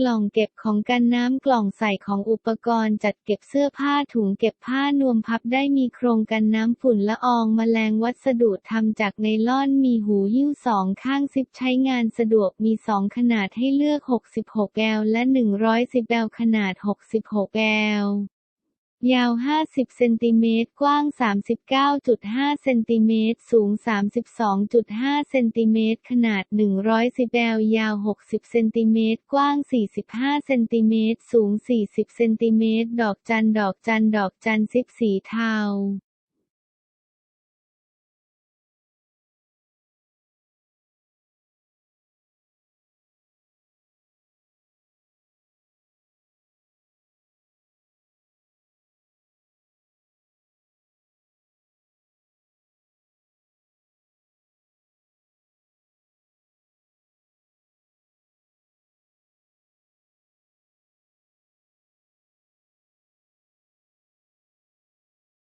กล่องเก็บของกันน้ำกล่องใส่ของอุปกรณ์จัดเก็บเสื้อผ้าถุงเก็บผ้านวมพับได้มีโครงกันน้ำฝุ่นละอองแมลงวัสดุทำจากไนล่อนมีหูหิ้วสองข้างซิปใช้งานสะดวกมีสองขนาดให้เลือก 66 แอลและ 110 แอลขนาด 66 แอล ยาว 50 เซนติเมตร กว้าง 39.5 เซนติเมตร สูง 32.5 เซนติเมตร ขนาด 110แอลยาว 60 เซนติเมตร กว้าง 45 เซนติเมตร สูง 40 เซนติเมตร ดอกจัน ดอกจัน ดอกจันซิบสีเทา